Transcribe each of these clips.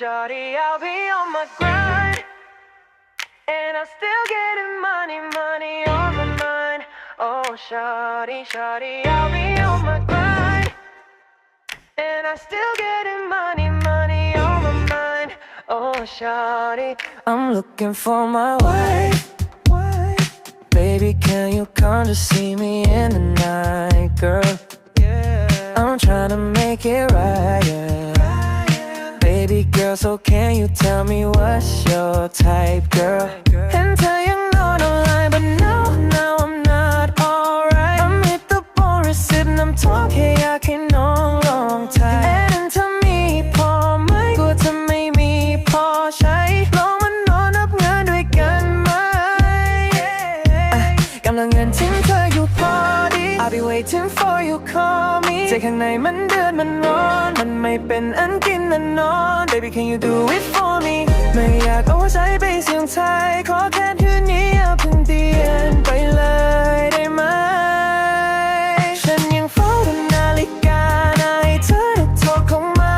Shawty, I'll be on my grind And I'm still getting money, money on my mind Oh, shawty, shawty, I'll be on my grind And I'm still getting money, money on my mind Oh, shawty I'm looking for my wife Baby, can you come to see me in the night, girl? Yeah. I'm trying to make it right, yeah. right, yeah. Baby, girl so can you tell me what's your type girl and เธอยังนอนออนไล but n o n o I'm not alright I'm hit the b a receive น้ำท้องแค่อยากให้น้องลองทาย and เธอมีพอไหมกลัวจะไม่มีพอใช้ลองมานอนรับงานด้วยกันไหมอ่ะกำลังเงินทิ้งเธออยู่พอดี I'll be waiting for you call ใจข้างในมันเดือดมันร้อน มันไม่เป็นอันกินอันนอน Baby can you do it for me ไม่อยากเอาใจไปเสี่ยงใจขอแค่คืนนี้เอาเพิ่งเตียนไปเลยได้ไหมฉันยังเฝ้าดูนาฬิกานาในเธอโทรเข้ามา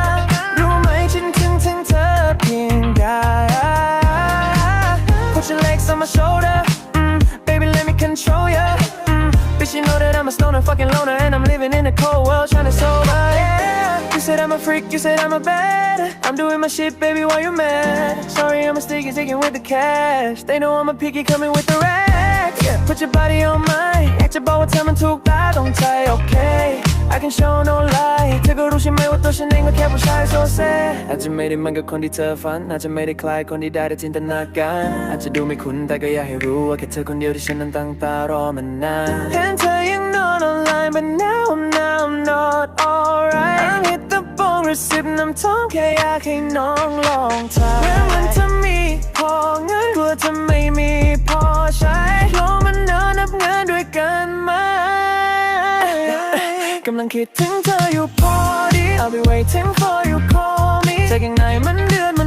รู้ไหมฉันถึงถึงเธอเพียงใดเ Put your legs on my shoulder mm, Baby let me control ya mm, Bitch you know that I'm a stoner fucking loner and I'm living said I'm a freak, you said I'm a bad. I'm doing my shit, baby, why you mad? Sorry, I'm a sticky, sticking with the cash. They know I'm a picky, coming with the rack. Yeah. Put your body on mine. อยากจะบอกว่าเธอมันถูกตาต้องใจโอเค I can show no lie เธอก็รู้ใช่ไหมว่าตัวฉันเองก็แค่ผู้ชายโซเซอาจจะไม่ได้มันกับคนที่เธอฝันอาจจะไม่ได้คล้ายคนที่ได้แต่จินตนาการ อาจจะดูไม่คุ้นแต่ก็อยากให้รู้ว่าแค่เธอคนเดียวที่ฉันนั้นตั้งตารอมันนานเห็นเธอยังนอนออนไลน์ but now I'm now I'm not alright ระซิบน้ำท้องแค่อยากให้น้องลองทำอเมื่มันถ้มีพอเงิน กลัวจะไม่มีพอใช้ ลองมันเนินนับเงินด้วยกันไหมกำลังคิดถึงเธออยู่พอดี I'll be waiting for you call me ใจขยังไงมันเดือน